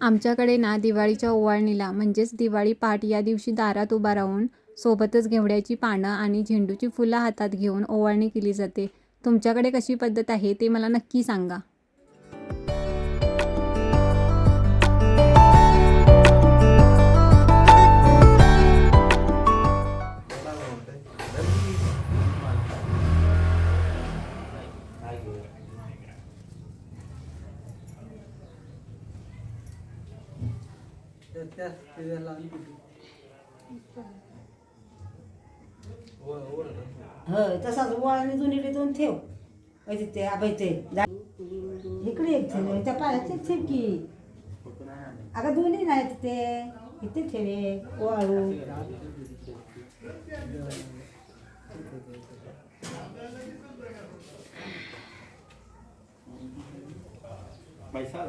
आमच्याकडे ना दिवाळीच्या ओवाळणीला म्हणजेच दिवाळी पहाट या दिवशी दारात उभा राहून सोबतच घेवड्याची पानं आणि झेंडूची फुलं हातात घेऊन ओवाळणी केली जाते. तुमच्याकडे कशी पद्धत आहे ते मला नक्की सांगा. हो तसाच वळणी दोन्ही दोन ठेव. म्हणजे ते आबाई ते. जा- इकडे एक ठेव त्या पायात एक ठेव की. अगं दोन्ही नाहीत ते. इथे ठेवे वाळू पैसा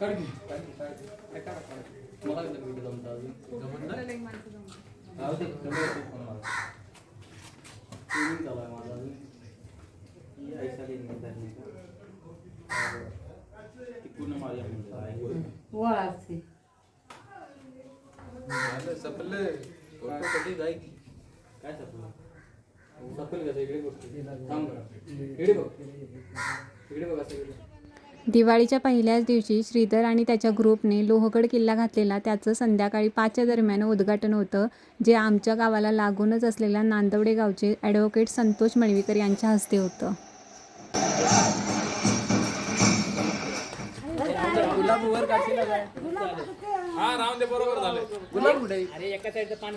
काढ की. काय काढ. मला कसं व्हिडिओ जमतं अजून? जमत नाही? राहू दे. Training चालू आहे माझं अजून. ही ऐसा का. और ती पूर्ण माझ्या म्हणजे. झालं, सपलं. फ़ोटो कधी जाय की? काय सपलं? सपल कसं इकडे बघ थांब. इकडे बघ इकडे बघ असं इकडे दिवाळीच्या पहिल्याच दिवशी श्रीधर आणि त्याच्या ग्रुपने लोहगड किल्ला घातलेला. त्याचं संध्याकाळी पाचच्या दरम्यान उद्घाटन होतं जे आमच्या गावाला लागूनच असलेल्या नांदवडे गावचे ॲडव्होकेट संतोष मळवीकर यांच्या हस्ते होतं. पान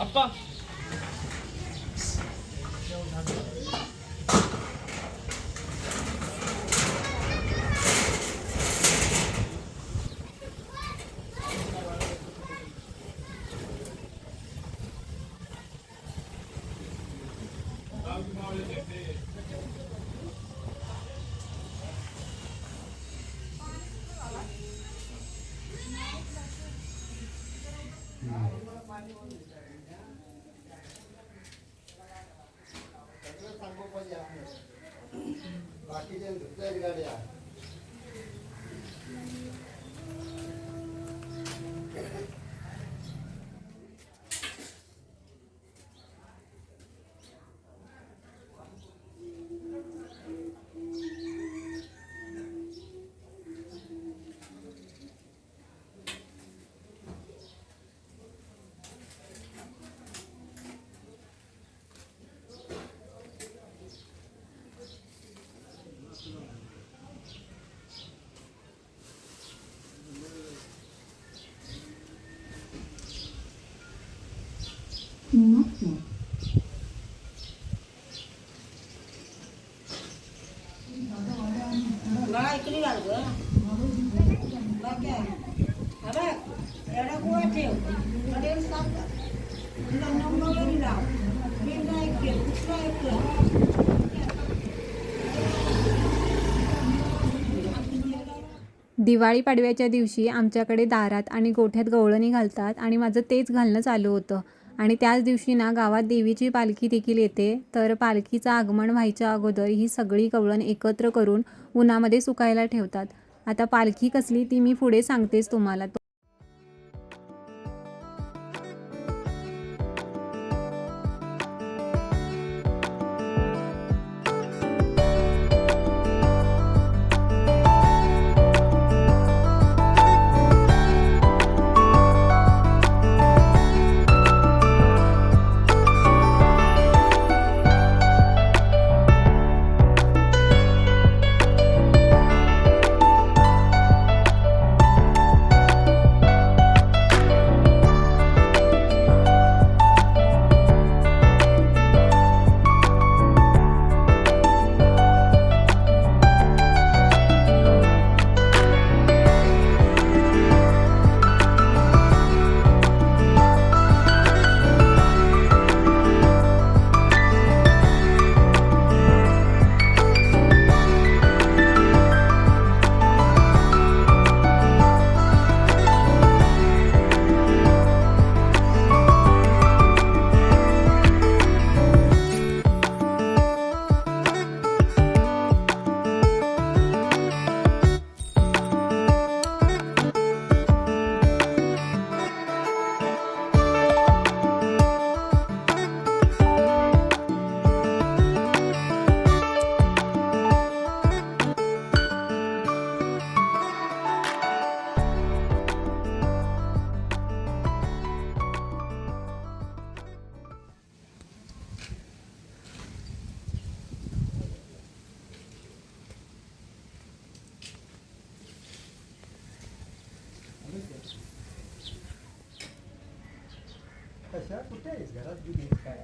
అప్ప दिवाळी पाडव्याच्या दिवशी आमच्याकडे दारात आणि गोठ्यात गवळणी घालतात आणि माझं तेच घालणं चालू होतं. आणि त्याच दिवशी ना गावात देवीची पालखी देखील येते. तर पालखीचं आगमन व्हायच्या अगोदर ही सगळी कवळण एकत्र करून उन्हामध्ये सुकायला ठेवतात. आता पालखी कसली ती मी पुढे सांगतेच तुम्हाला. कुठे आहेस घरात गेली काय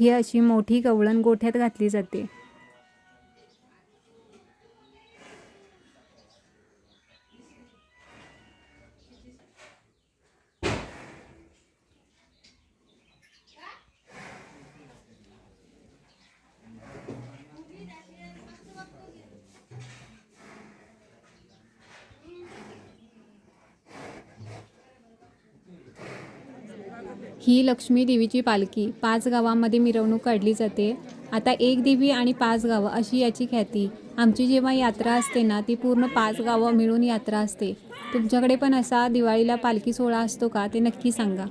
ही अशी मोठी कवळण गोठ्यात घातली जाते. ही लक्ष्मी देवीची पालखी पाच गावांमध्ये मिरवणूक काढली जाते. आता एक देवी आणि पाच गावं अशी याची ख्याती. आमची जेव्हा यात्रा असते ना ती पूर्ण पाच गावं मिळून यात्रा असते. तुमच्याकडे पण असा दिवाळीला पालखी सोहळा असतो का? ते नक्की सांगा.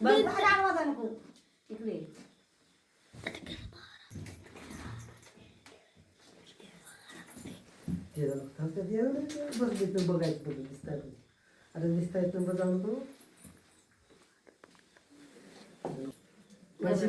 बघ, बघ, आवाज नको. इकडे बघायचं बघ दिसताय आता दिसताय तर बघ जाऊन तू. पैसे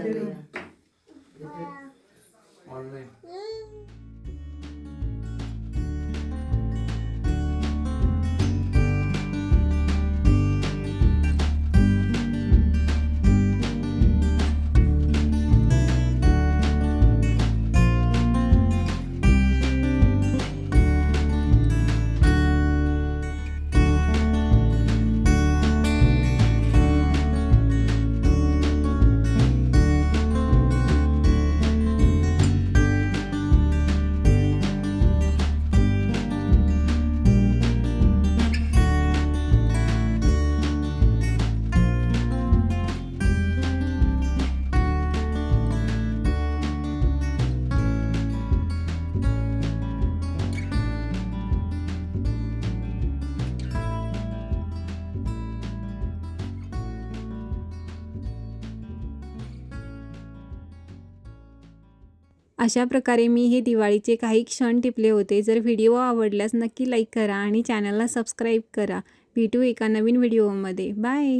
अशा प्रकारे मी हे दिवाळीचे काही क्षण टिपले होते. जर व्हिडिओ आवडल्यास नक्की लाईक करा आणि चॅनलला सबस्क्राईब करा. भेटू एका नवीन व्हिडिओमध्ये. बाय!